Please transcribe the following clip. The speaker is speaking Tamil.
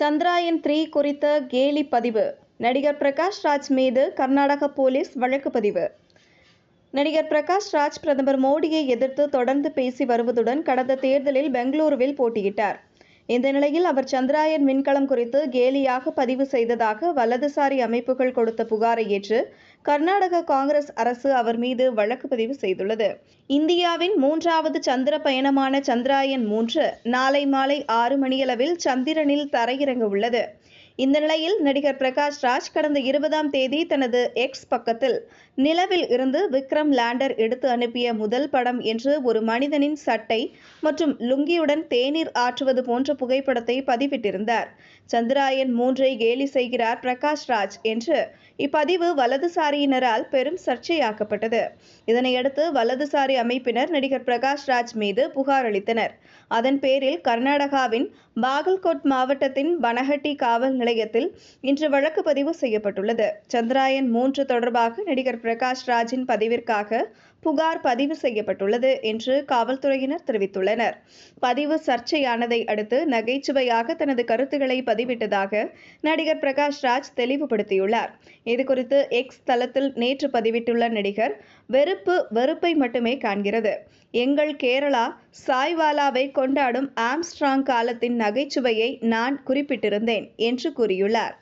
சந்திராயன் த்ரீ குறித்த கேலி பதிவு. நடிகர் பிரகாஷ் ராஜ் மீது கர்நாடக போலீஸ் வழக்கு பதிவு. நடிகர் பிரகாஷ் ராஜ் பிரதமர் மோடியை எதிர்த்து தொடர்ந்து பேசி வருவதுடன் கடந்த தேர்தலில் பெங்களூருவில் போட்டியிட்டார். இந்த நிலையில் அவர் சந்திராயன் விண்கலம் குறித்து கேலியாக பதிவு செய்ததாக வலதுசாரி அமைப்புகள் கொடுத்த புகாரை ஏற்று கர்நாடக காங்கிரஸ் அரசு அவர் மீது வழக்கு பதிவு செய்துள்ளது. இந்தியாவின் மூன்றாவது சந்திர பயணமான சந்திராயன் மூன்று நாளை மாலை ஆறு மணியளவில் சந்திரனில் தரையிறங்க உள்ளது. இந்த நிலையில் நடிகர் பிரகாஷ் ராஜ் கடந்த இருபதாம் தேதி தனது எக்ஸ் பக்கத்தில் நிலவில் இருந்து விக்ரம் லேண்டர் எடுத்து அனுப்பிய முதல் படம் என்று ஒரு மனிதனின் சட்டை மற்றும் லுங்கியுடன் தேநீர் ஆற்றுவது போன்ற புகைப்படத்தை பதிவிட்டிருந்தார். சந்திராயன் மூன்றை கேலி செய்கிறார் பிரகாஷ் ராஜ் என்று இப்பதிவு வலதுசாரியினரால் பெரும் சர்ச்சையாக்கப்பட்டது. இதனையடுத்து வலதுசாரி அமைப்பினர் நடிகர் பிரகாஷ் ராஜ் மீது புகார் அளித்தனர். அதன் பேரில் கர்நாடகாவின் பாகல்கோட் மாவட்டத்தின் பனஹட்டி காவல் நிலையத்தில் இன்று வழக்கு பதிவு செய்யப்பட்டுள்ளது. சந்திராயன் மூன்று தொடர்பாக நடிகர் பிரகாஷ் ராஜின் பதிவிற்காக புகார் பதிவு செய்யப்பட்டுள்ளது என்று காவல்துறையினர் தெரிவித்துள்ளனர். பதிவு சர்ச்சையானதை அடுத்து நகைச்சுவையாக தனது கருத்துக்களை பதிவிட்டதாக நடிகர் பிரகாஷ் ராஜ் தெளிவுபடுத்தியுள்ளார். இதுகுறித்து எக்ஸ் தளத்தில் நேற்று பதிவிட்டுள்ள நடிகர் வெறுப்பு வெறுப்பை மட்டுமே காண்கிறது. எங்கள் கேரளா சாய்வாலாவை கொண்டாடும் ஆம்ஸ்ட்ராங் காலத்தின் நகைச்சுவையை நான் குறிப்பிட்டிருந்தேன் என்று கூறியுள்ளார்.